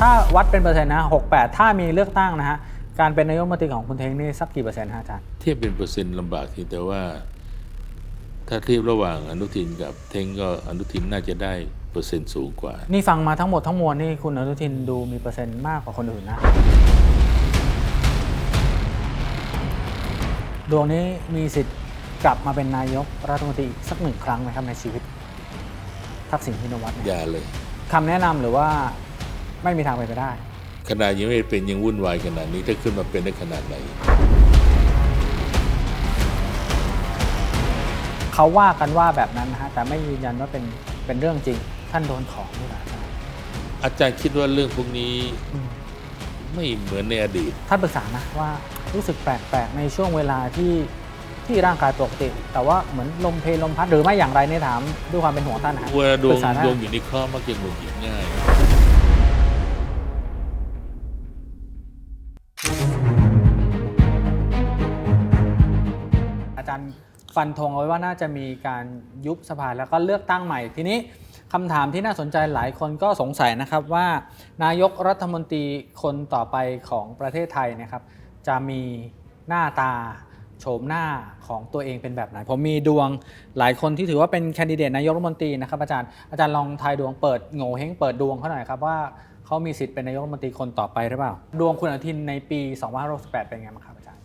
ถ้าวัดเป็นเปอร์เซ็นต์นะ68ถ้ามีเลือกตั้งนะฮะการเป็นนายกรัฐมนตรีของคุณเทงนี่สักกี่เปอร์เซ็นต์ฮะอาจารย์เทียบเป็นเปอร์เซ็นต์ลำบากทีแต่ว่า ถ้าเทียบระหว่างอนุทินกับเทงก็อนุทินน่าจะได้เปอร์เซ็นต์สูงกว่า นี่ฟังมาทั้งหมดทั้งมวลนี่คุณอนุทินดูมีเปอร์เซ็นต์มากกว่าคนอื่นนะดวงนี้มีสิทธิ์กลับมาเป็นนายกรัฐมนตรีอีกสักหนึ่งครั้งไหมครับในชีวิตทักษิณชินวัตรเนี่ยอย่าเลย คำแนะนำหรือว่า ไม่มีทางไปนไปได้ ขนาดยังไม่เป็นยังวุ่นวายขนาดนี้ถ้าขึ้นมาเป็นได้ขนาดไหน เขาว่ากันว่าแบบนั้นนะฮะแต่ไม่ยืนยันว่าเป็นเป็นเรื่องจริง ท่านโดนของด้วยนะอาจารย์อาจารย์คิดว่าเรื่องพวกนี้อืมไม่เหมือนในอดีต ท่านปรึกษานะว่ารู้สึกแปลกๆ ในช่วงเวลาที่ที่ร่างกายปกติ แต่ว่าเหมือนลมเพลลมพัดหรือไม่อย่างไรเนี่ยถามด้วยความเป็นห่วงท่านนะฮะเวลาดวปรึงกษาได้ดวงอยู่ในเคราะห์มักจะหงุดหงิดง่าย ฟันธงเอาไว้ว่าน่าจะมีการยุบสภาแล้วก็เลือกตั้งใหม่ ทีนี้คำถามที่น่าสนใจหลายคนก็สงสัยนะครับว่า นายกรัฐมนตรีคนต่อไปของประเทศไทยนะครับ จะมีหน้าตาโฉมหน้าของตัวเองเป็นแบบไหน ผมมีดวงหลายคนที่ถือว่าเป็นแคนดิเดตนายกรัฐมนตรีนะครับอาจารย์อาจารย์ลองทายดวงเปิดโง่เฮงเปิดดวงเขาหน่อยครับว่าเขามีสิทธิ์เป็นนายกรัฐมนตรีคนต่อไปหรือเปล่า ดวงคุณอนุทินในปี 2568 เป็นไงบ้างครับอาจารย์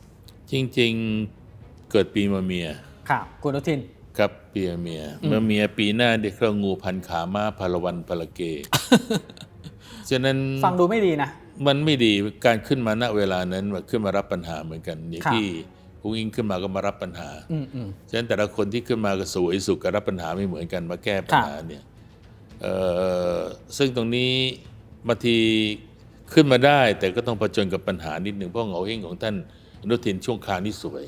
จริง ๆ เกิดปีมะเมีย ครับคุณอนุทินกับปีมะเมียอืมมะเมียปีหน้าเด็กเรางูพันขาม้าพลวันพลเกฉะนั้นฟังดูไม่ดีนะ มันไม่ดีการขึ้นมาณเวลานั้นว่าขึ้นมารับปัญหาเหมือนกันอย่างครับที่พุงอิงขึ้นมาก็มารับปัญหาอืมอืมฉะนั้นแต่ละคนที่ขึ้นมาก็สวยสุขกับรับปัญหาไม่เหมือนกันมาแก้ปัญหาเนี่ยเอ่อซึ่งตรงนี้บางทีขึ้นมาได้ แต่ก็ต้องผจญกับปัญหานิดหนึ่งเพราะเหงาเฮงของท่านอนุทินช่วงคางนี่สวย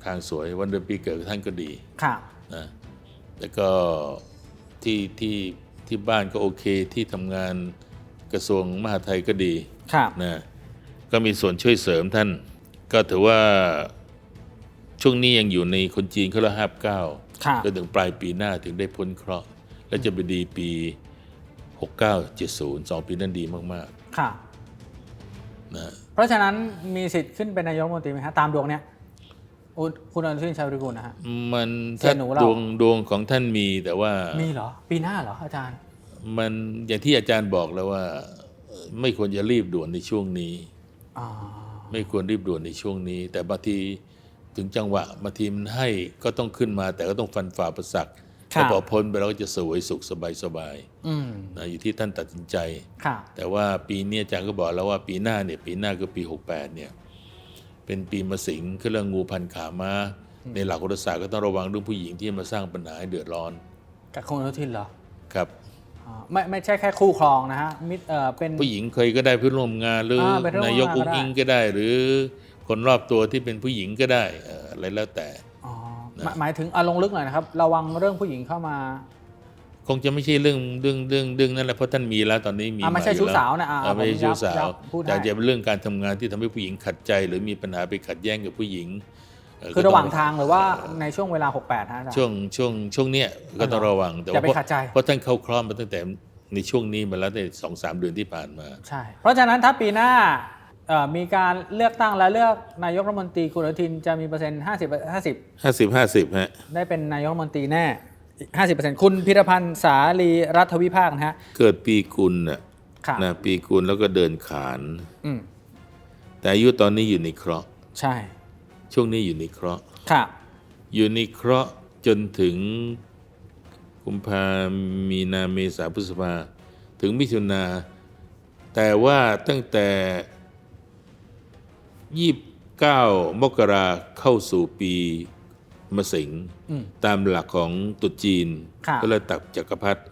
อืมคางสวยวันเดือนปีเกิดของท่านก็ดีครับนะแล้วก็ที่ที่ที่บ้านก็โอเคที่ทำงานกระทรวงมหาดไทยก็ดีครับนะก็มีส่วนช่วยเสริมท่าน ก็ถือว่าช่วงนี้ยังอยู่ในคนจีนเขาละห้าเก้าครับจนถึงปลายปีหน้าถึงได้พ้นเคราะห์และจะไปดีปี 69 70 2 ปีนั้นดีมากครับๆนะเพราะฉะนั้นมีสิทธิ์ขึ้นเป็นนายกรัฐมนตรีไหมฮะตามดวงเนี้ย อุยคุณอนุทินชาญวิรุฬนะฮะ มันเสีถ้ายหนูเรา ดวงดวงของท่านมีแต่ว่ามีเหรอ ปีหน้าเหรออาจารย์ มันอย่างที่อาจารย์บอกแล้วว่าเอ่อไม่ควรจะรีบด่วนในช่วงนี้อ่าไม่ควรรีบด่วนในช่วงนี้ แต่บางทีถึงจังหวะบางทีมันให้ก็ต้องขึ้นมา แต่ก็ต้องฟันฝ่าประสักครัถ้าบ พอพ้นไปแล้วก็จะสวยสุขสบายสบายอืมๆนะอยู่ที่ท่านตัดสินใจครับแต่ว่าปีนี้อาจารย์ก็บอกแล้วว่าปีหน้าเนี่ยปีหน้าก็ปี 68เนี่ย เป็นปีมะสิงคือเรื่องงูพันขาม้า ในหลักโหราศาสตร์ก็ต้องระวังเรื่องผู้หญิงที่มาสร้างปัญหาให้เดือดร้อนกับคุณอนุทินเหรอครับอ่าไม่ไม่ใช่แค่คู่ครองนะฮะมิตรเอ่อเป็น ผู้หญิงเคยก็ได้เพื่อนร่วมงานหรืออ่าเป็นเพื่อนร่วมนายกงานก็อุ้งได้อิงก็ได้ หรือคนรอบตัวที่เป็นผู้หญิงก็ได้เอ่ออะไรแล้วแต่ อ๋อหมายหมายถึงเอาลงลึกหน่อยนะครับ ระวังเรื่องผู้หญิงเข้ามาค งจะไม่ใช่เรื่องเรื่องเรื่องเรื่องนั่นแหละเพราะท่านมีแล้วตอนนี้มีอ่าไม่ใช่อยู่ชู้แล้วสาวนะอ่าเออไม่ใช่ผมชู้ย้ำสาวย้ำพูดให้แต่จะเป็นเรื่องการทำงานที่ทำให้ผู้หญิงขัดใจ หรือมีปัญหาไปขัดแย้งกับผู้หญิงเคือระหว่างทางหรือว่าในช่วงเวลา 68ฮะอาจารย์ช่วงช่วงช่วงเนี้ยก็ต้องระวังแต่อย่าว่าไปเพราะขัดใจเพราะท่านเข้าครอบมาตั้งแต่ในช่วงนี้มาแล้วในสองสามเดือนที่ผ่านมาใช่เพราะฉะนั้นถ้าปีหน้าเอ่อมีการเลือกตั้งและเลือกนายกรัฐมนตรีคุณอนุทินจะมีเปอร์เซ็นต์50 50ห้าสิบห้าสิบฮะได้เป็นนายกรัฐมนตรีแน่ 50%คุณพิรพันธ์สาลีรัฐวิภาคนะฮะ เกิดปีกุลน่ะค่ะนะปีกุลแล้วก็เดินขาน อืมแต่อายุตอนนี้อยู่ในเคราะห์ใช่ ช่วงนี้อยู่ในเคราะห์ค่ะ อยู่ในเคราะห์จนถึงกุมภามีนาเมษาพฤษภาถึงมิถุนา แต่ว่าตั้งแต่ยี่เก้ามกราเข้าสู่ปี มะเสงอืม ตามหลักของตรุษจีน ค่ะ ก็เลยตักจักรพรรดิ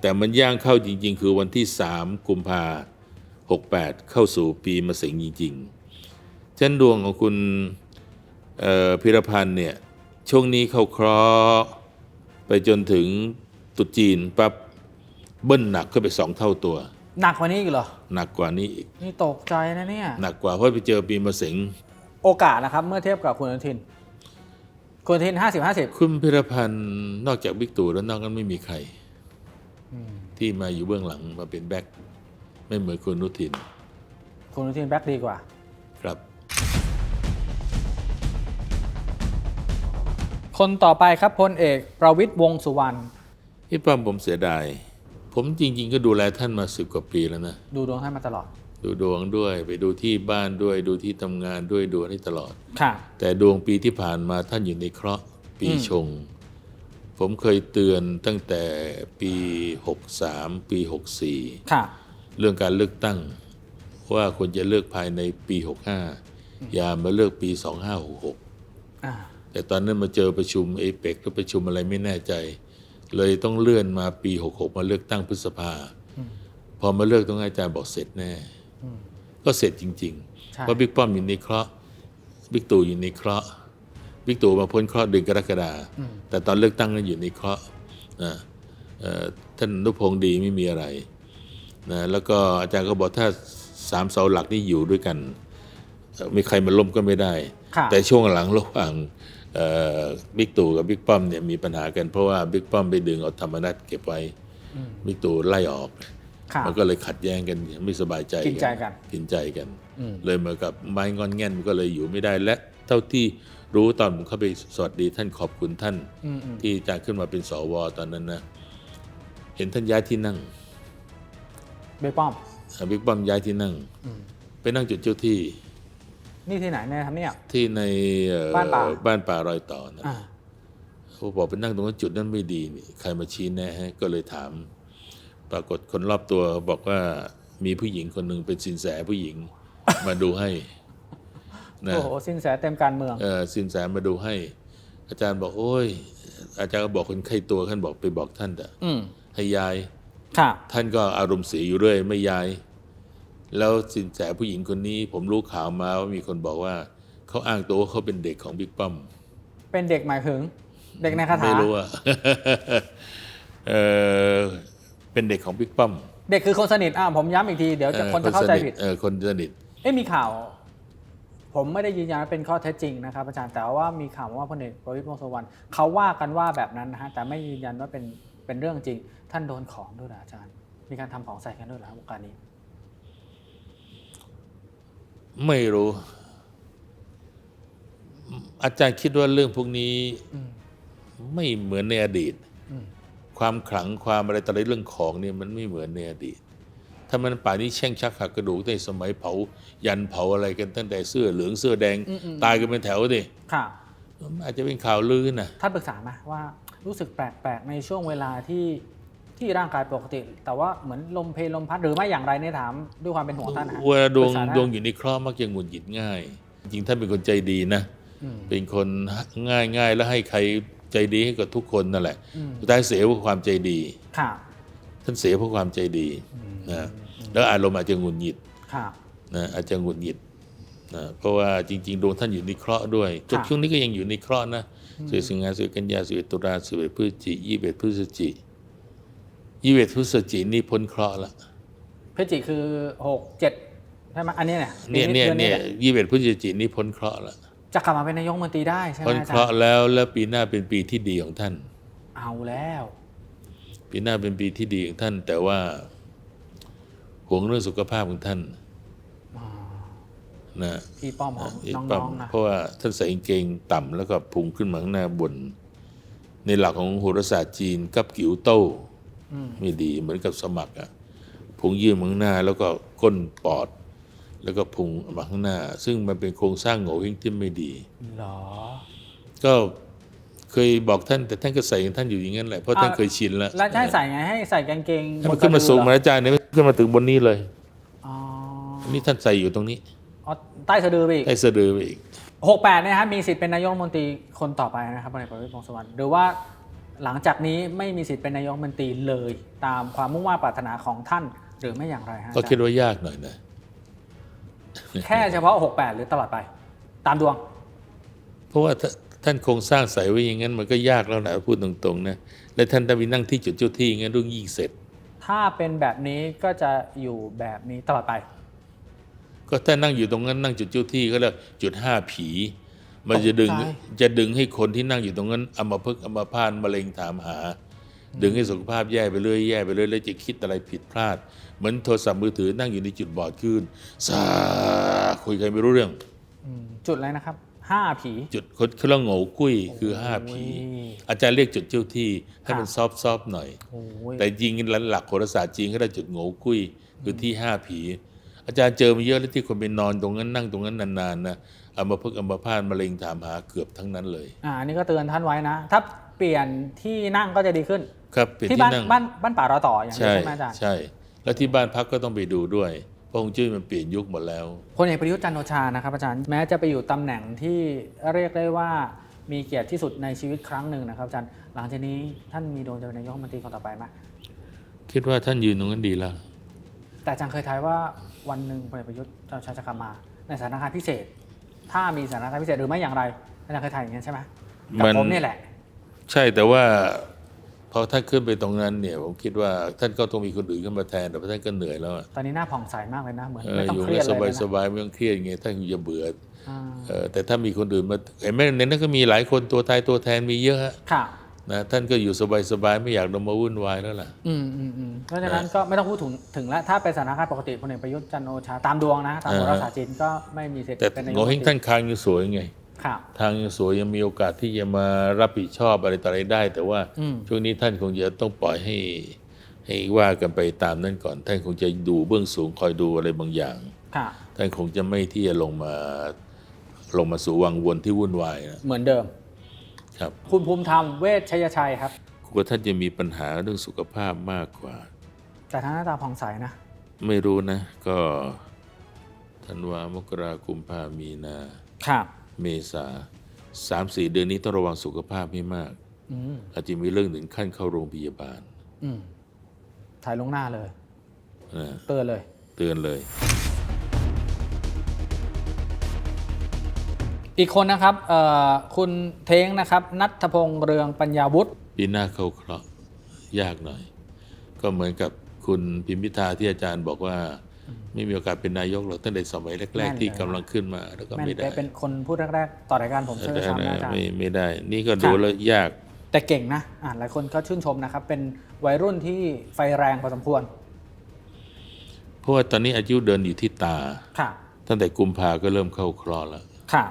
แต่มันย่างเข้าจริง ๆ คือวันที่สามกุมภาหกแปดเข้าสู่ปีมะเสงจริงๆเช่นดวงของคุณเอ่อพิรพันธ์เนี่ยช่วงนี้เข้าเคราะห์ไปจนถึงตรุษจีนปั๊บเบิ้ลหนักขึ้นไปสองเท่าตัว หนักกว่านี้อีกเหรอ หนักกว่านี้อีกนี่ตกใจนะเนี่ย หนักกว่าเพราะไปเจอปีมะเสง โอกาสนะครับ เมื่อเทียบกับคุณอนุทิน คุณอนุทิน50 50คุณพิรพันธ์นอกจากบิ๊กตู่แล้วนอกนั้นไม่มีใคร ที่มาอยู่เบื้องหลังมาเป็นแบ็คไม่เหมือนคุณอนุทิน คุณอนุทินแบ็คดีกว่า ครับ คนต่อไปครับพลเอกประวิตยวงษ์สุวรรณพี่ป้อมผมเสียดาย ผมจริง ๆ ก็ดูแลท่านมาสิบกว่าปีแล้วนะ ดูดวงท่านมาตลอด ดูดวงด้วย ไปดูที่บ้านด้วย ดูที่ทำงานด้วยดูให้ตลอดค่ะแต่ดวงปีที่ผ่านมาท่านอยู่ในเคราะห์ปีอืมชง ผมเคยเตือนตั้งแต่ปี 63 ปี 64ค่ะเรื่องการเลือกตั้ง ว่าควรจะเลือกภายในปี 65 อย่ามาเลือกปี 2566อ่าแต่ตอนนั้นมาเจอประชุมเอเปกหรือประชุมอะไรไม่แน่ใจ เลยต้องเลื่อนมาปี 66 มาเลือกตั้งพฤษภาพอมาเลือกต้องให้อาจารย์บอกเสร็จแน่ ก็เสร็จจริงใช่ๆเพราะบิ๊กป้อมอยู่ในเคราะห์บิ๊กตู่อยู่ในเคราะห์บิ๊กตู่มาพ้นเคราะห์เดือนกรกฎาคมแต่ตอนเลือกตั้งนั้นอยู่ในเคราะห์นะเอ่อท่านอนุพงศ์ดีไม่มีอะไรนะแล้วก็อาจารย์ก็บอกถ้าสามเสาหลักนี่อยู่ด้วยกันเอ่อมีใครมาล้มก็ไม่ได้ค่ะแต่ช่วงหลังระหว่างเอ่อบิ๊กตู่กับบิ๊กป้อมเนี่ยมีปัญหากันเพราะว่าบิ๊กป้อมไปดึงเอาธรรมนัตเก็บไว้บิ๊กตู่ไล่ออกค่ะ มันก็เลยขัดแย้งกันไม่สบายใจกินใจกันกินใจกันเลยเหมือนกับไม้งอนแง่นก็เลยอยู่ไม่ได้และเท่าที่รู้ตอนผมเข้าไปสวัสดีท่านขอบคุณท่านอืมอืมที่จะขึ้นมาเป็นสวตอนนั้นนะเห็นท่านย้ายที่นั่งเบป้อมอ่าบิ๊กป้อมย้ายที่นั่งไปนั่งจุดเจ้าที่ นี่ที่ไหนเนี่ยครับเนี่ยที่ในเอ่อบ้านป่าบ้านป่ารอยต่อนะอ่าเขาบอกไปนั่งตรงนั้นจุดนั้นไม่ดีนี่ใครมาชี้แนะให้ก็เลยถาม ปรากฏคนรอบตัวบอกว่ามีผู้หญิงคนหนึ่งเป็นสินแสผู้หญิงมาดูให้นะโอ้โหสินแสเต็มการเมืองเออสินแสมาดูให้ อาจารย์บอกโอ้ย อาจารย์ก็บอกคนไข้ตัวท่านบอกไปบอกท่านเถอะอืมให้ยายค่ะท่านก็อารมณ์เสียอยู่เรื่อยไม่ยาย แล้วสินแสผู้หญิงคนนี้ ผมรู้ข่าวมาว่ามีคนบอกว่าเขาอ้างตัวว่าเขาเป็นเด็กของบิ๊กป้อม เป็นเด็กหมายถึง เด็กในคาถาไม่รู้อะเออ เป็นเด็กของบิ๊กป้อมเด็กคือคนสนิทอ่าผมย้ำอีกทีเดี๋ยวจะออคนจะเข้าใจสนิทผิดเออคนสนิทเอ๊ะมีข่าว ผมไม่ได้ยืนยันว่าเป็นข้อเท็จจริงนะครับอาจารย์แต่ว่ามีข่าวว่าพลเอกประวิตรวงษ์สุวรรณเขาว่ากันว่าแบบนั้นนะฮะแต่ไม่ยืนยันว่าเป็นเป็นเรื่องจริง ท่านโดนของด้วยเหรออาจารย์ มีการทำของใส่กันด้วยเหรอครับวงการนี้ ไม่รู้ อาจารย์คิดว่าเรื่องพวกนี้อืมไม่เหมือนในอดีตอืม ความขลังความอะไรต่ออะไรเรื่องของเนี่ยมันไม่เหมือนในอดีต ถ้ามันป่านนี้แช่งชักหักกระดูกในสมัยเผา ยันเผาอะไรกันตั้งแต่เสื้อเหลืองเสื้อแดง ตายกันเป็นแถวดิค่ะอาจจะเป็นข่าวลือนะท่านปรึกษาไหมว่ารู้สึกแปลกๆในช่วงเวลาที่ที่ร่างกายปกติ แต่ว่าเหมือนลมเพลลมพัดหรือไม่อย่างไรเนี่ยถามด้วยความเป็นห่วงท่านนะฮะเวลาดวงปรึกษาไดวงอยู่ในเคราะห์มักจะหงุดหงิดง่าย จริงๆท่านเป็นคนใจดีนะอืมเป็นคนง่ายง่ายๆแล้วให้ใคร ใจดีให้กับทุกคนนั่นแหละอืมสุดท้ายเสียเพราะความใจดีค่ะท่านเสียเพราะความใจดีนะแล้วอารมณ์อาจจะหงุดหงิดค่ะนะอาจจะหงุดหงิดนะเพราะว่าจริงๆดวงท่านอยู่ในเคราะห์ด้วยจนค่ะช่วงนี้ก็ยังอยู่ในเคราะห์นะสิบสิงหาสิบกันยาสิบเอ็ดตุลาสิบเอ็ดพฤศจิยี่สิบเอ็ดพฤศจิยี่สิบเอ็ดพฤศจินี่พ้นเคราะห์ละพฤศจิคือหกเจ็ดใช่ไหมอันนี้เนี่ยเนี่ยเนี่ยดือเนี่ยแหละยี่สิบเอ็ดพฤศจินี่พ้นเคราะห์ละ จะกลับมาเป็นนายกรัฐมนตรีได้ใช่ไหมพ้นอาเคจารราะห์ย์แล้วแล้วปีหน้าเป็นปีที่ดีของท่าน เอาแล้ว ปีหน้าเป็นปีที่ดีของท่าน แต่ว่าห่วงเรื่องสุขภาพของท่านนะพี่ป้อมของอีกน้ปั๊องๆนะเพราะว่าท่านใส่กางเกงต่ำแล้วก็พุงขึ้นมาข้างหน้าบน ในหลักของโหราศาสตร์จีนกับกิ๋วโต้อืมไม่ดีเหมือนกับสมัครอะพุงยื่นมาข้างหน้า แล้วก็ก้นปอด แล้วก็พุงมาข้างหน้า ซึ่งมันเป็นโครงสร้างโง่เฮงที่ไม่ดีเหรอ ก็เคยบอกท่านแต่ท่านก็ใส่ของท่านอยู่อย่างนั้นแหละเพราะท่านเคยชินแล้วแล้วจะให้ใส่ไงให้ใส่กางเกงให้มันขึ้นมาสูงบมานสะดือเหรออาจารย์เนี่ยไม่ขึ้นมาถึงบนนี้เลยอ๋อนี่ท่านใส่อยู่ตรงนี้อ๋อใต้สะดือไปอีกให้สะดือไปอีกหกแปดเนี่ยฮะมีสิทธิ์เป็นนายกรัฐมนตรีคนต่อไปนะครับพลเอกประวิตรวงษ์สุวรรณหรือว่าหลังจากนี้ไม่มีสิทธิ์เป็นนายกรัฐมนตรีเลย ตามความมุ่งมั่นปรารถนาของท่านหรือไม่อย่างไรฮะก็คิดอาจารย์ว่ายากหน่อยนะ แค่เฉพาะ 68 หรือตลอดไป ตามดวง เพราะว่าถ้าท่านโครงสร้างใส่ไว้อย่างนั้นมันก็ยากแล้วนะพูดตรงๆนะและท่านต้องไปนั่งที่จุดเจ้าที่งั้นต้องยิ่งเสร็จ ถ้าเป็นแบบนี้ก็จะอยู่แบบนี้ตลอดไป ก็ถ้านั่งอยู่ตรงนั้นนั่งจุดเจ้าที่ก็เรียกจุดห้าผี มันจะดึงตกใจจะดึงให้คนที่นั่งอยู่ตรงนั้นอัมพฤกษ์อัมพาตมะเร็งถามหา ดึงให้สุขภาพแย่ไปเรื่อยแย่ไปเรื่อยแล้วจะคิดอะไรผิดพลาด เหมือนโทรศัพท์มือถือนั่งอยู่ในจุดบอดขึ้นสาคุยใครไม่รู้เรื่องอืมจุดอะไรนะครับห้าผีจุดคนเครื่องโง่กุ้ยคือห้าผีโอ้ยอาจารย์เรียกจุดเจ้าที่ให้มันค่ะซอฟซอฟๆหน่อยโอ้ยแต่จริงหลักโหราศาสตร์จีนก็ได้จุดโง่กุ้ยคือที่ห้าผี อาจารย์เจอมาเยอะแล้วที่คนไปนอนตรงนั้นนั่งตรงนั้นนานๆนะอัมพฤกษ์อัมพาตมะเร็งถามหาเกือบทั้งนั้นเลยอ่าอันนี้ก็เตือนท่านไว้นะ ถ้าเปลี่ยนที่นั่งก็จะดีขึ้น ครับเป็นที่ที่บ้านนั่งบ้านบ้านป่ารอต่ออย่างนี้ใช่ใช่ไหมอาจารย์ใช่ แล้วที่บ้านพักก็ต้องไปดูด้วย เพราะฮวงจุ้ยมันเปลี่ยนยุคหมดแล้วพลเอกประยุทธ์จันทร์โอชานะครับอาจารย์แม้จะไปอยู่ตำแหน่งที่เรียกได้ว่ามีเกียรติที่สุดในชีวิตครั้งหนึ่งนะครับอาจารย์หลังจากนี้ท่านมีดวงจะเป็นนายกรัฐมนตรีคนต่อไปไหมคิดว่าท่านยืนตรงนั้นดีแล้ว แต่อาจารย์เคยทายว่าวันหนึ่งพลเอกประยุทธ์จันทร์โอชาจะกลับมา ในสถานการณ์พิเศษ ถ้ามีสถานการณ์พิเศษหรือไม่อย่างไรอาจารย์เคยทายอย่างนี้นใช่ไหมกับมัน ผมนี่แหละ ใช่แต่ว่าพ อท่านขึ้นไปตรงนั้นเนี่ยผมคิดว่าท่านก็ต้องมีคนอื่นขึ้นมาแทนแต่ว่าท่านก็เหนื่อยแล้วอะตอนนี้หน้าผ่องใสมากเลยนะเหมือนเอไม่อต้องอยู่เครียดสเลยบายนะสบายๆไม่ต้องเครียดอย่างเงี้ยท่านจะเบื่ออ่าเออแต่ถ้ามีคนอื่นมาเห็นไหมในนั้นก็มีหลายคนตัวตายตัวแทนมีเยอะฮะค่ะ นะท่านก็อยู่สบายๆไม่อยากลงมาวุ่นวายแล้วล่ะ อืมอืมอืมเพราะฉะนั้นก็ไม่ต้องพูดถึงถึงแล้วถ้าเป็นสถานการณ์ปกติพลเอกประยุทธ์จันทร์โอชาตามดวงนะ ตามโหราศาสตร์จีนก็ไม่มีสิทธิ์แต่เป็นนายกโงรัฐมเฮนงตท่ารีนคางยังสวยไงค่ะ ทางยังสวยยังมีโอกาสที่จะมารับผิดชอบอะไรต่ออะไรได้ แต่ว่าอืมช่วงนี้ท่านคงจะต้องปล่อยให้ให้ว่ากันไปตามนั้นก่อน ท่านคงจะดูเบื้องสูงคอยดูอะไรบางอย่างค่ะท่านคงจะไม่ที่จะลงมาลงมาสู่วังวนที่วุ่นวายนะเหมือนเดิม ครับ คุณภูมิธรรมเวชชัยชัยครับกลัวท่านจะมีปัญหาเรื่องสุขภาพมากกว่า แต่ท่านหน้าตาผ่องใสนะ ไม่รู้นะ ก็ธันวามกรากุมภามีนาครับ เมษาสามสี่เดือนนี้ต้องระวังสุขภาพให้มาก อืมอาจจะมีเรื่องถึงขั้นเข้าโรงพยาบาลอืมถ่ายลงหน้าเลย นะเตือนเลย เตือนเลย อีกคนนะครับเอ่อคุณเท้งนะครับ นัทพงษ์เรืองปัญญาวุฒิปีหน้าเข้าเคราะห์ยากหน่อย ก็เหมือนกับคุณพิมพิธาที่อาจารย์บอกว่า ไม่มีโอกาสเป็นนายกหรอกตั้งแต่สมัยแรก ๆ ที่กำลังขึ้นมาแล้วก็แม่นไม่ได้เป๊ะเป็นคนพูดแรกๆต่อรายการผมเชื่อแต่ซ้ำนะนะอาจารย์ไม่ไม่ได้ นี่ก็ดูแล้วยากแต่เก่งนะอ่าหลายคนก็ชื่นชมนะครับ เป็นวัยรุ่นที่ไฟแรงพอสมควร เพราะว่าตอนนี้อายุเดินอยู่ที่ตาค่ะตั้งแต่กุมภาก็เริ่มเข้าเคราะห์แล้วค่ะ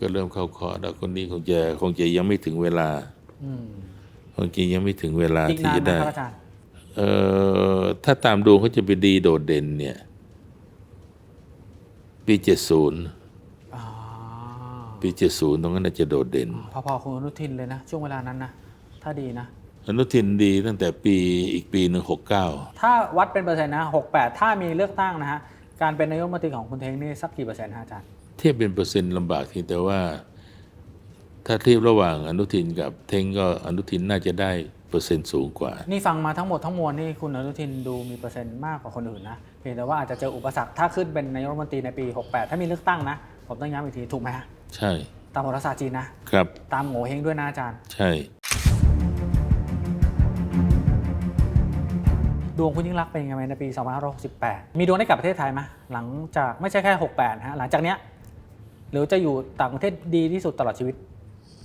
ก็เริ่มเข้าเคราะห์แล้วคนนี้คงจะคงจะยังไม่ถึงเวลาอืมคงจะยังไม่ถึงเวลาอีกที่นานจะไหมได้ครับอาจารย์เอ่อถ้าตามดวงเขาจะไปดีโดดเด่นเนี่ย ปีเจ็ดศูนย์อ๋อปีเจ็ดศูนย์ตรงนั้นน่ะจะโดดเด่น พอๆคุณอนุทินเลยนะ ช่วงเวลานั้นนะถ้าดีนะ อนุทินดีตั้งแต่ปีอีกปีหนึ่งหกเก้าถ้าวัดเป็นเปอร์เซ็นต์นะ68ถ้ามีเลือกตั้งนะฮะ การเป็นนายกรัฐมนตรีของคุณเทงนี่สักกี่เปอร์เซ็นต์ฮะอาจารย์ เทียบเป็นเปอร์เซ็นต์ลำบากทีแต่ว่า ถ้าเทียบระหว่างอนุทินกับเทงก็อนุทินน่าจะได้ เปอร์เซ็นต์สูงกว่า นี่ฟังมาทั้งหมดทั้งมวลนี่คุณอนุทินดูมีเปอร์เซ็นต์มากกว่าคนอื่นนะเพียงแต่ว่าอาจจะเจออุปสรรคถ้าขึ้นเป็นนายกรัฐมนตรีในปี 68 ถ้ามีเลือกตั้งนะ ผมต้องย้ำอีกทีถูกไหมฮะใช่ ตามโหราศาสตร์จีนนะครับ ตามโง่เฮงด้วยนะอาจารย์ ใช่ ดวงคุณยิ่งรักษณ์เป็นยังไงในปี 2568 มีดวงได้กลับประเทศไทยไหมหลังจากไม่ใช่แค่ 68นะฮะหลังจากเนี้ยหรือจะอยู่ต่างประเทศดีที่สุดตลอดชีวิต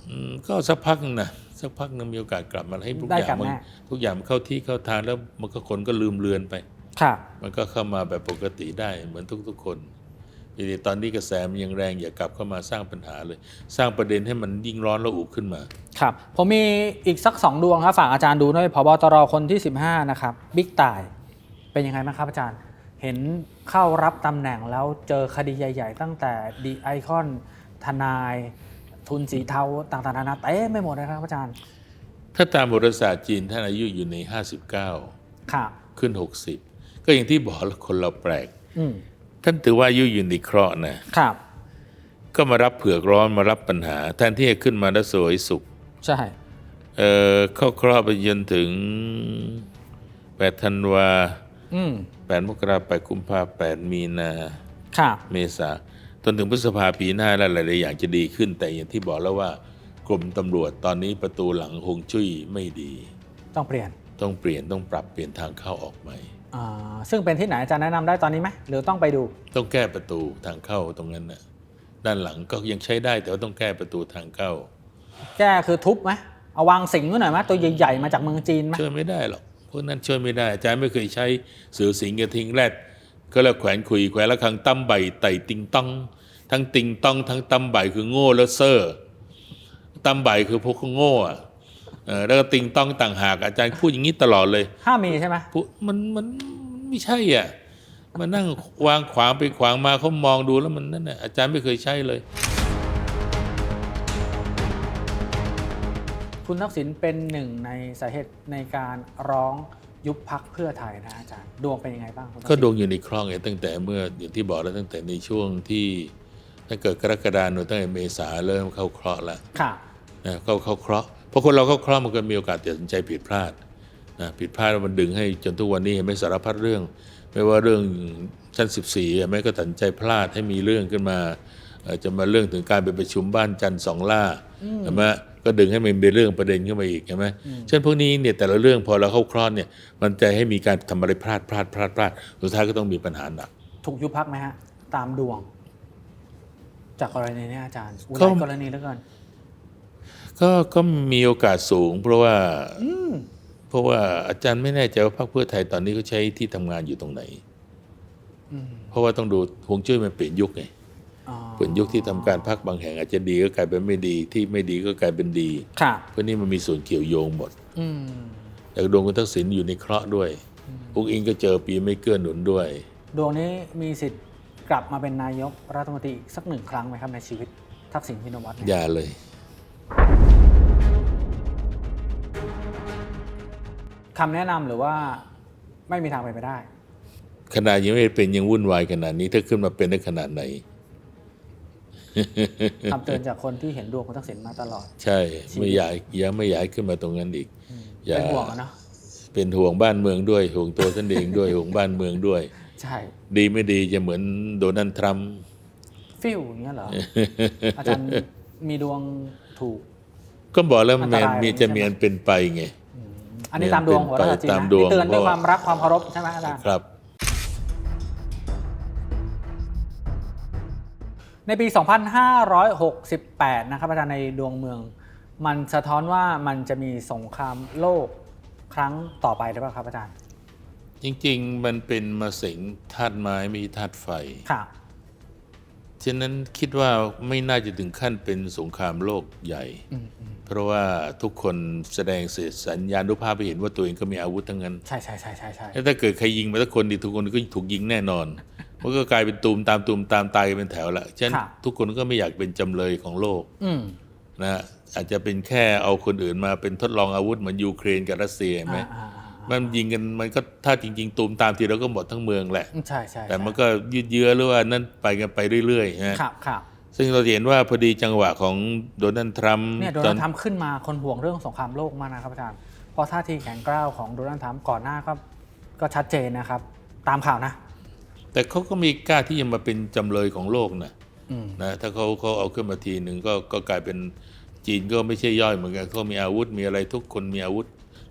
อืมก็สักพักหนึงนะ สักพักหนึงมีโอกาสกลับมาให้ทุกได้อย่ากลังบมันแน่ทุกอย่างมันเข้าที่เข้าทางแล้วมันก็คนก็ลืมเลือนไปค่ะมันก็เข้ามาแบบปกติได้เหมือนทุก ๆ คนทีนี้ตอนนี้กระแสมันยังแรงอย่ากลับเข้ามาสร้างปัญหาเลย สร้างประเด็นให้มันยิ่งร้อนระอุขึ้นมา ครับ ผมมีอีกสัก2ดวงครับฝากอาจารย์ดูด้วยพบตรคนที่ 15 นะครับบิ๊กต่ายเป็นยังไงบ้างครับอาจารย์ เห็นเข้ารับตำแหน่งแล้วเจอคดีใหญ่ ๆ ตั้งแต่ดีไอคอนทนาย ทุนสีเทาต่างๆนานาเต็มไม่หมดเลยครับอาจารย์ ถ้าตามบทศาสตร์จีนท่านอายุอยู่ใน 59ครับขึ้น 60 ก็อย่างที่บอกแล้วคนเราแปลกอืมท่านถือว่าอายุอยู่ในเคราะห์นะครับ ก็มารับเผือกร้อนมารับปัญหา แทนที่จะขึ้นมาแล้วสวยสุข ใช่เอ่อเข้าเคราะห์ไปจนถึง8ธันวาอืม8มกราคม8กุมภาพันธ์8มีนาครับเมษา จนถึงพฤษภาปีหน้าแล้วหลายๆอย่างจะดีขึ้น แต่อย่างที่บอกแล้วว่ากรมตำรวจตอนนี้ประตูหลังฮงจุ้ยไม่ดี ต้องเปลี่ยนต้องเปลี่ยนต้องปรับเปลี่ยนทางเข้าออกใหม่อ่าซึ่งเป็นที่ไหนอาจารย์แนะนำได้ตอนนี้ไหมหรือต้องไปดู ต้องแก้ประตูทางเข้าตรงนั้นนะด้านหลังก็ยังใช้ได้แต่ว่าต้องแก้ประตูทางเข้าแก้คือทุบไหมเอาวางสิงห์ไว้หน่อยไหมตัวใหญ่ๆมาจากเมืองจีนไหมช่วยไม่ได้หรอกพวกนั้นช่วยไม่ได้อาจารย์ไม่เคยใช้เสือสิงห์กับทิ้งแรดก็แล้วแขวนคุยแขวนละครังตั้มใบไต่ติงต้อง ทั้งติงต้องทั้งตั้มใบคือโง่แล้วเซอร์ตั้มใบคือพวกเขาโง่อะเออแล้วก็ติงต้องต่างหากอาจารย์พูดอย่างนี้ตลอดเลยห้ามมีใช่ไหมพูดมันมันไม่ใช่อะมานั่งวางขวางไปขวางมาเขามองดูแล้วมันนั่นน่ะอาจารย์ไม่เคยใช้เลย คุณทักษิณเป็นหนึ่งในสาเหตุในการร้องยุบพักเพื่อไทยนะอาจารย์ ดวงเป็นยังไงบ้างคุณทักก็ษิณดวงอยู่ในคลองไงตั้งแต่เมื่ออย่างที่บอกแล้วตั้งแต่ในช่วงที่ ถ้าเกิดกรกฎาคมตั้งแต่เมษาเริ่มเข้าเคราะห์แล้วค่ะนะเข้าเข้าเคราะห์เพราะคนเราเข้าเคราะห์มันก็มีโอกาสตัดสินใจผิดพลาดนะผิดพลาดแล้วมันดึงให้จนทุกวันนี้เห็นไหม่สารพัดเรื่อง ไม่ว่าเรื่องชั้น 14อะแม้ก็ตัดสินใจพลาดให้มีเรื่องขึ้นมาเอ่อจะมาเรื่องถึงการไปประชุมบ้านจันทร์สองล่าใช่ไหมก็ดึงให้มันเป็นเรื่องประเด็นขึ้นมาอีกใช่ไหมเช่นพวกนี้เนี่ยแต่ละเรื่องพอเราเข้าเคราะห์เนี่ย มันจะให้มีการทำอะไรพลาดพลาดพลาดพลาดสุดท้ายก็ต้องมีปัญหาหนักถูกยุบพักไหมฮะ ตามดวง จากกรณีเนี้อาจารย์อุ้ยหก็ลายกรณีแล้วกันก็ก็มีโอกาสสูง เพราะว่าเพราะว่าอาจารย์ไม่แน่ใจว่าพรรคเพื่อไทยตอนนี้เขาใช้ที่ทำงานอยู่ตรงไหนเพราะว่าต้องดูฮวงจุ้ยมันเปลี่ยนยุคไงอ๋อเปลี่ยนยุคที่ทำการพักบางแห่งอาจจะดีก็กลายเป็นไม่ดีที่ไม่ดีก็กลายเป็นดีค่ะเพราะนี่มันมีส่วนเกี่ยวโยงหมดอืมแต่ดวงคุณทักษิณอยู่ในเคราะห์ด้วยพวกอิงก็เจอปีไม่เกื้อหนุนด้วย ดวงนี้มีสิทธิ์ กลับมาเป็นนายกรัฐมนตรีอีกสักหนึ่งครั้งไหมครับในชีวิตทักษิณชินวัตรเนี่ยอย่าเลย คำแนะนำหรือว่าไม่มีทางไปนไปได้ ขนาดยังไม่เป็นยังวุ่นวายขนาดนี้ถ้าขึ้นมาเป็นได้ขนาดไหน คำเตือนจากคนที่เห็นดวงคุณทักษิณมาตลอด ใช่ ไม่อยากยังไม่อยากให้ขึ้นมาตรงนั้นอีก อย่า เป็นห่วงอะเนาะเป็นห่วงบ้านเมืองด้วยห่วงตัวท่านเองด้วย ห่วงบ้านเมืองด้วย ใช่ ดีไม่ดีจะเหมือนโดนัลด์ทรัมป์ฟิวอย่างเงี้ยเหรอ อาจารย์มีดวงถูก ก็บอกแล้วอันมัตนรายมีจะมีอันเป็นไปไง อันนี้ตามดวงหัวราชจีนตามนะดวงนี่เตือนด้วยเพราะความรักความเคารพใช่ไหมอาจารย์ครับในปี 2568 นะครับอาจารย์ในดวงเมือง มันสะท้อนว่ามันจะมีสงครามโลกครั้งต่อไปหรือเปล่าครับอาจารย์ จริงๆ มันเป็นมาเสงธาตุไม้ไม่ใช่ธาตุไฟ ค่ะ ฉะนั้นคิดว่าไม่น่าจะถึงขั้นเป็นสงครามโลกใหญ่เพราะว่าทุกคนแสดงเสดสัญญาณุภาพไปเห็นว่าตัวเองก็มีอาวุธทั้งนั้น ใช่ใช่ใช่ใช่ใช่แล้วถ้าเกิดใครยิงมาทุกคนดีทุกคนก็ถูกยิงแน่นอน มันก็กลายเป็นตูมตามตูมตามตายกันเป็นแถวละฉะนั้นทุกคนก็ไม่อยากเป็นจำเลยของโลกอืมนะฮะอาจจะเป็นแค่เอาคนอื่นมาเป็นทดลองอาวุธเหมือนยูเครนกับรัสเซียเห็นไหม อ่าอ่าอ่า มันยิงกันมันก็ถ้าจริง ๆ ตูมตามทีเราก็หมดทั้งเมืองแหละ ใช่ใช่แต่มันก็ยืดเยื้อหรือว่านั่นไปกันไปเรื่อยๆนะครับครับซึ่งเราเห็นว่าพอดีจังหวะของโดนัลด์ทรัมป์เนี่ยโดตนัอลนด์ทรัมป์ขึ้นมาคนห่วงเรื่องสงครามโลกมากนะครับอาจารย์เพราะท่าทีแข็งกร้าวของโดนัลด์ทรัมป์ก่อนหน้าก็ก็ชัดเจนนะครับ ตามข่าวนะ แต่เขาก็มีกล้าที่จะมาเป็นจำเลยของโลกนะอืมนะถ้าเขาเขาเอาขึ้นมาทีหนึ่งก็ก็กลายเป็นจีนก็ไม่ใช่ย่อยเหมือนกันเขามีอาวุธมีอะไรทุกคนมีอาวุธ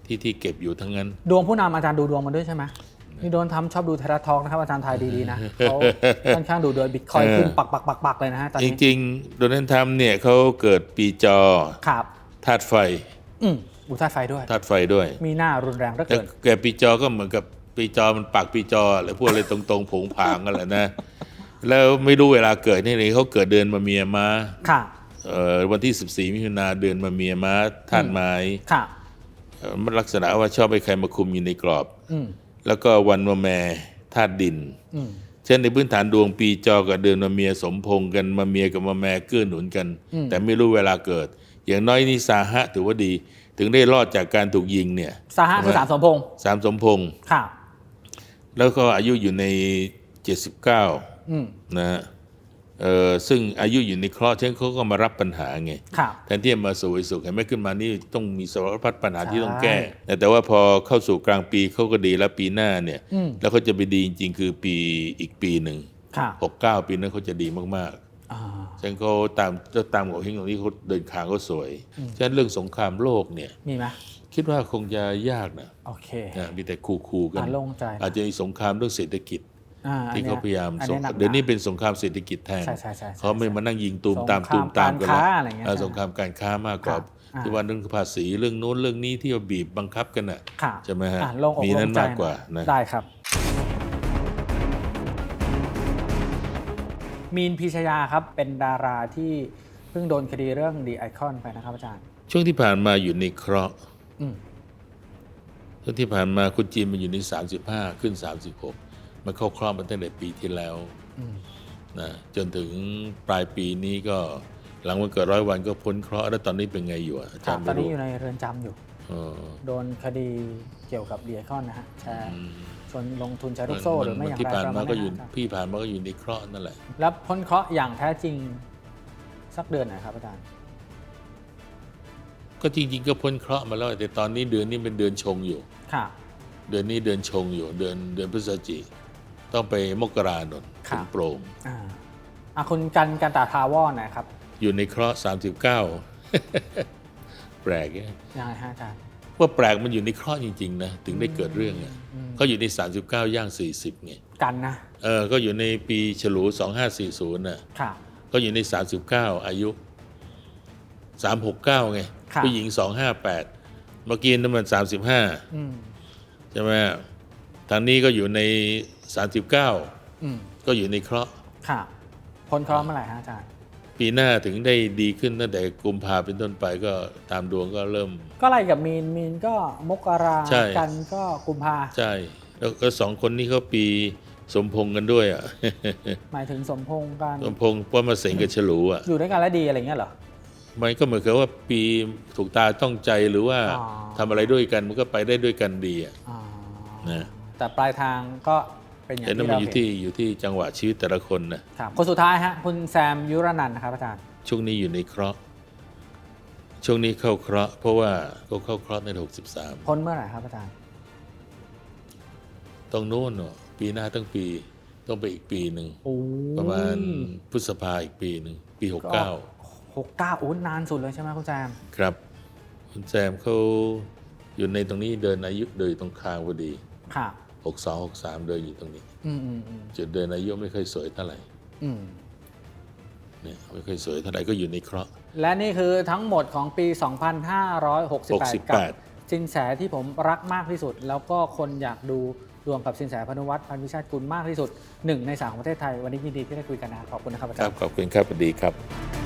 ที่ที่เก็บอยู่ทั้งนั้น ดวงผู้นำอาจารย์ดูดวงมาด้วยใช่ไหมนี่โดนทำชอบดูไทยรัฐทอล์กนะครับอาจารย์ทายดีๆนะเขาค่อนข้างดูโดยบิตคอยขึ้นปักปักปักปักเลยนะฮะตอนจนี้ริงๆโดนัลด์ทรัมป์เนี่ยเขาเกิดปีจอครับธาตุไฟ อืมอุท่าตุไฟด้วยธาตุไฟด้วย มีหน้ารุนแรงเหลือแต่เกินแกปีจอก็เหมือนกับปีจอมันปากปีจออะไรพวกอะไรตรงๆผงผางกันแหละนะ แล้วไม่รู้เวลาเกิดนี่เลยเขาเกิดเดือนมาเมียมาค่ะเอ่อวันที่ 14 มิถุนาเดือนมาเมียมาธาตุไม้ค่ะเอ่อ มันลักษณะว่าชอบให้ใครมาคุมอยู่ในกรอบอืมแล้วก็วันมาแม่ธาตุดินอืมเช่นในพื้นฐานดวงปีจอกับเดือนมาเมียสมพงษ์กันมาเมียกับมาแม่เกื้อหนุนกัน แต่ไม่รู้เวลาเกิด อย่างน้อยนี่สาหะถือว่าดี ถึงได้รอดจากการถูกยิงเนี่ย สาหะคือสามสมพงษ์สามสมพงษ์ค่ะ แล้วก็อายุอยู่ใน79อืมนะฮะเอ่อ ซึ่งอายุอยู่ในเคราะห์ฉะนั้นเขาก็มารับปัญหาไงค่ะแทนที่จะมาสวยสุขเห็นไหมขึ้นมานี่ต้องมีสารพัดปัญหาที่ต้องแก้ใช่แต่แต่ว่าพอเข้าสู่กลางปีเขาก็ดีแล้วปีหน้าเนี่ยอืมแล้วเขาจะไปดีจริงๆ คือปีอีกปีหนึ่งค่ะหกเก้าปีนั้นเขาจะดีมากอ่าๆฉะนั้นเขาตามก็ตามของเฮงตรงนี้เขาเดินทางเขาสวยฉะนั้นเรื่องสงครามโลกเนี่ยมีไหมคิดว่าคงจะยากนะโอเคนะมีแต่คู่ๆกันอ่าโล่งใจอาจจะมีสงครามเรื่องเศรษฐกิจอ่า ที่เขาพยายามอันส่งนี้หนักเดี๋ยวนี้เป็นสงครามเศรษฐกิจแทนใช่ใช่ใช่ใช่เขาไม่มานั่งยิงตูมตามสงครามตูมตามกันการแล้วค้าอะไรเงี้ยเออใช่สงครามการค้ามากกว่าครับอ่าที่ว่าเรื่องภาษีเรื่องโน้นเรื่องนี้ที่ว่าบีบบังคับกันน่ะค่ะใช่ไหมฮะอะลงอกมีลนั้นงใจมากกว่าหน่อยนะได้ครับ มีนพิชยาครับเป็นดาราที่เพิ่งโดนคดีเรื่องดีไอคอนไปนะครับอาจารย์ ช่วงที่ผ่านมาอยู่ในเคราะห์อืมช่วงที่ผ่านมาคุณจีนมันอยู่ใน 35 ขึ้น 36 มันเข้าเคราะห์มาตั้งแต่ปีที่แล้วอืมนะจนถึงปลายปีนี้ก็หลังวันเกิดร้อยวันก็พ้นเคราะห์แล้วตอนนี้เป็นไงอยู่อะอาครัจาบรย์ตอไม่นนี้รู้อยู่ในเรือนจำอยู่เออโดนคดีเกี่ยวกับดีไอคอนนะฮะแชร์อืมชวนลงทุนแชร์ลูกโซ่หรือไม่อย่างที่ไรผ่านประมามาณก็อยู่นั้นครับพี่ผ่านมาก็อยู่ในเคราะห์นั่นแหละ แล้วพ้นเคราะห์อย่างแท้จริงสักเดือนไหนครับอาจารย์ก็จริงๆก็พ้นเคราะห์มาแล้วแต่ตอนนี้เดือนนี้เป็นเดือนชงอยู่ค่ะเดือนนี้เดือนชงอยู่ เดือนเดือนพฤศจิ ต้องไปมกราหนนครัถึบงโปร่งอ่าอะคุณกันกันตาทาวอนนะครับ อยู่ในเคราะห์39 แปลกเนี่ยยังไงฮะอาจารย์ ว่าแปลกมันอยู่ในเคราะห์จริงๆนะถึงได้เกิดเรื่องอะอืมก็อยู่ใน 39 ย่าง 40ไงกันนะเออก็อยู่ในปีฉลู 2540น่ะ ค่ะ ก็อยู่ใน 39 อายุ 369 ไง ค่ะ ผู้หญิง 258 เมื่อกี้นั่นมัน 35 อืม ใช่ไหมทางนี้ก็อยู่ใน39 อืมก็อยู่ในเคราะห์ค่ะพ้นเคราะห์เมื่อไหร่ฮะอาจารย์ ปีหน้าถึงได้ดีขึ้นตั้งแต่กุมภาเป็นต้นไปก็ตามดวงก็เริ่ม ก็ไล่กับมีนมีนก็มกราใช่ กันก็กุมภาใช่ แล้วก็สองคนนี้เขาปีสมพงษ์กันด้วยอะ หมายถึงสมพงษ์กัน สมพงษ์ว่ามาเสงกับฉลูอะ อยู่ด้วยกันแล้วดีอะไรเงี้ยเหรอ มันก็เหมือนกับว่าปีถูกตาต้องใจหรือว่าอ๋อ ทำอะไรด้วยกันมันก็ไปได้ด้วยกันดีอะ อ๋อนะ แต่ปลายทางก็ เป็นอย่างแต่นั่นที่มันเราอยู่เห็นที่อยู่ที่จังหวะชีวิตแต่ละคนนะครับคนสุดท้ายฮะคุณแซมยุรนันท์นะครับอาจารย์ช่วงนี้อยู่ในเคราะห์ช่วงนี้เข้าเคราะห์เพราะว่าก็เข้าเคราะห์ในหกสิบสามพ้นเมื่อไหร่ครับอาจารย์ต้องโน่นเนอะปีหน้าตั้งปีต้องไปอีกปีหนึ่ง โอ้ประมาณพฤษภาอีกปีหนึ่งปี หกเก้าหกเก้าโอ้นานสุดเลยใช่ไหมคุณแซมครับ คุณแซมเขาอยู่ในตรงนี้เดินอายุเดินตรงคางพอดี ค่ะ หกสองหกสามเดินอยู่ตรงนี้ อืมอืมอืมจุดเดินอายุไม่ค่อยสวยเท่าไหร่อืมเนี่ยไม่ค่อยสวยเท่าไหร่ก็อยู่ในเคราะห์ และนี่คือทั้งหมดของปี 2568 กับ68 สินแสที่ผมรักมากที่สุด แล้วก็คนอยากดูดวงกับสินแสพานุวัฒน์พันวิชาติกุลมากที่สุดหนึ่งในสามของประเทศไทยวันนี้ยินดีที่ได้คุยกันนะครับขอบคุณนะครับอาคจารรับย์ ขอบคุณครับสวัสดีครับ